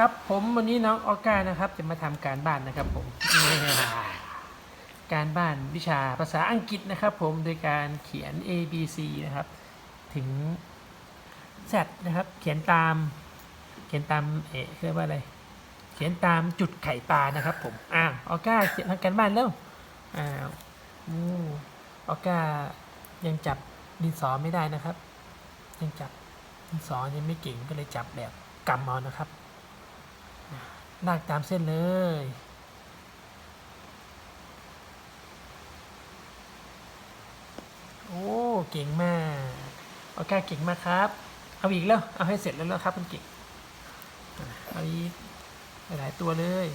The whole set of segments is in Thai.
ครับผมวันนี้น้องออก้านะครับ จะมาทำการบ้านนะครับผม การบ้านวิชาภาษาอังกฤษนะครับ ผมโดยการเขียน A B C นะครับ ถึง Z นะครับ เขียนตาม เขียนตามเอ๊ะเรียกว่าอะไร เขียนตามจุดไข่ปลานะครับผมอ้าวออก้าเขียนทำการบ้านแล้วอ้าวอู้ออก้ายังจับดินสอไม่ได้นะครับ ยังจับดินสอยังไม่เก่งก็เลยจับแบบกำเอานะครับ ลากตามเส้นเลย โอ้ เก่งมากโอเคเก่งมากครับ เอาอีกแล้ว เอาให้เสร็จแล้วแล้วครับคุณเก่งเอาอีกหลายตัวเลย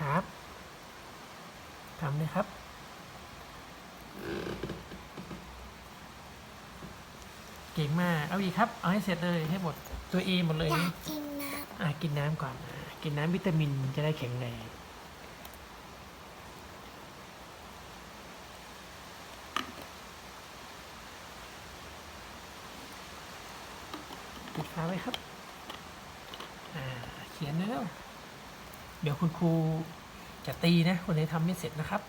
ครับทำเลยครับ เก่งมาก เอาอีกครับ เอาให้เสร็จเลยให้หมดตัว E หมดเลยอยากกินน้อะกินน้ำก่อนอะกินน้ำวิตามินจะได้แข็งแรงปิดฝาไว้ครับ อ่า เขียนได้แล้ว เดี๋ยวคุณครูจะตีนะคนไหนทำไม่เสร็จนะครับ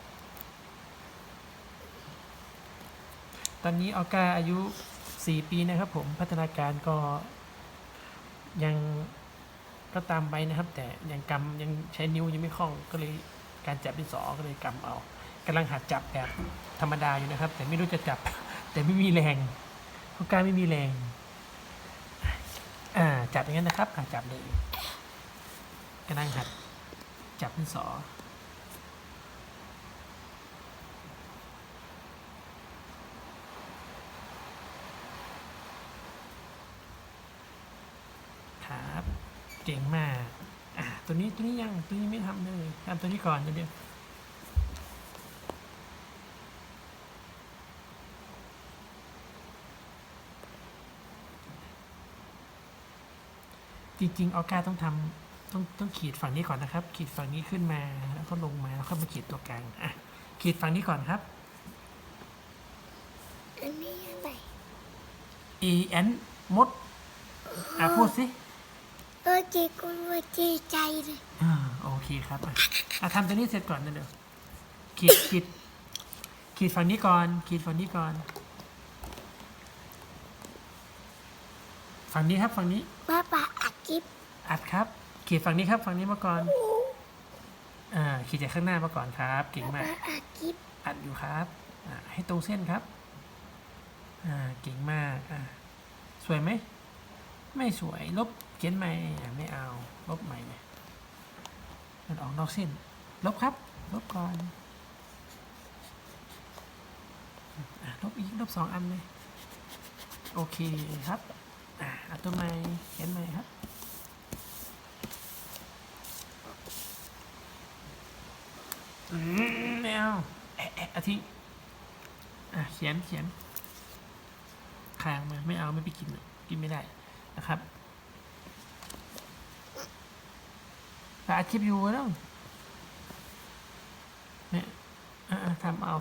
ตอนนี้ออก้าอายุ 4 ปีนะครับผมพัฒนาการก็ยังก็ตามไปนะครับ แต่ยังกำยังใช้นิ้วยังไม่คล่องก็เลยการจับดินสอก็เลยกำเอากำลังหัดจับแบบธรรมดาอยู่นะครับ แต่ไม่รู้จะจับ แต่ไม่มีแรงเพราะการไม่มีแรงอ่าจับอย่างนั้นนะครับอ่าจับเลยกำลังหัดจับดินสอ ครับ เก่งมากอะตัวนี้ตัวนี้ยังตัวนี้ไม่ทำเลยทำตัวนี้ก่อนเดี๋ยวเดี๋ยวจริงๆออก้าต้องทำต้องต้องขีดฝั่งนี้ก่อนนะครับ ขีดฝั่งนี้ขึ้นมาแล้วก็ลงมาแล้วก็มาขีดตัวกลางอะขีดฝั่งนี้ก่อนครับำอันนี้อะไร e n มดอะพูดสิ เออจีกูว่าจีใจเลยอ่าโอเคครับอะอะทำตัวนี้เสร็จก่อนนะเดี๋ยวขีดขีดขีดฝั่งนี้ก่อน ขีดฝั่งนี้ก่อน ฝั่งนี้ครับฝั่งนี้ป้าป้าอัดกิบอัดครับ ขีดฝั่งนี้ครับ ฝั่งนี้มาก่อน อ่า ขีดจากข้างหน้ามาก่อนครับ เก่งป้ามาป้าก อัดกิบอัดอยู่ครับอ่าให้ตรงเส้นครับ อ่า เก่งมาก อ่า สวยไหม ไม่สวยลบเขียนใหม่ไม่เอา ลบใหม่เนี่ยมันออกนอกเส้น ลบครับ ลบก่อนอลบอีกลบสองอันเลยโอเคครับอ่าตัวใหม่เขียนใหม่ครับอืมไม่เอาแอะอะอาทิอะเขียนเขียนคางมาไม่เอาไม่ไปกินกินไม่ได้ นะครับปาดคลิปอยู่แล้วเนี่ยทำเอา